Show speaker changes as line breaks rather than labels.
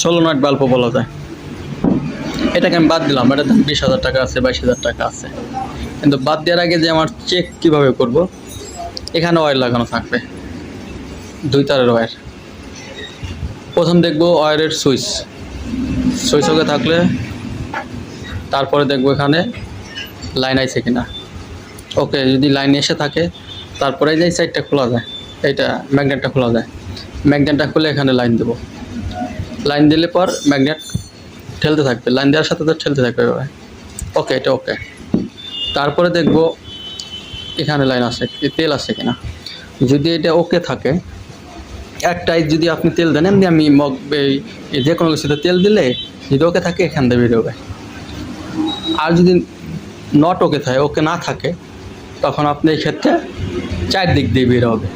সোলোনয়েড বাল্বও বলা যায়। এটাকে আমি বাদ দিলাম এটার দাম বিশ হাজার টাকা আছে, বাইশ হাজার টাকা আছে। কিন্তু বাদ দেওয়ার আগে যে আমার চেক কীভাবে করব, এখানে অয়েল লাগানো থাকবে, দুই তারের ওয়্যার প্রথম দেখব ওয়্যারের সুইচ সুইচ ওকে থাকলে তারপরে দেখব এখানে লাইন আইছে কিনা। ওকে যদি লাইন এসে থাকে, তারপরে যে সাইডটা খোলা যায়, এইটা ম্যাগনেটটা খোলা যায়। ম্যাগনেটটা খুলে এখানে লাইন দেবো। লাইন দিলে পর ম্যাগনেট ঠেলতে থাকবে। লাইন দেওয়ার সাথে তো ঠেলতে থাকবে এভাবে ওকে এটা ওকে তারপরে দেখব এখানে লাইন আছে তেল আছে কিনা। যদি এটা ওকে থাকে একটাই যদি আপনি তেল দেন, এমনি আমি মগ যে কোনো কিছুতে তেল দিলে যদি ওকে থাকে, এখান থেকে বেরোবে। আর যদি নট ওকে থাকে ওকে না থাকে, তখন আপনি এই ক্ষেত্রে চারদিক দিয়ে বের হবে।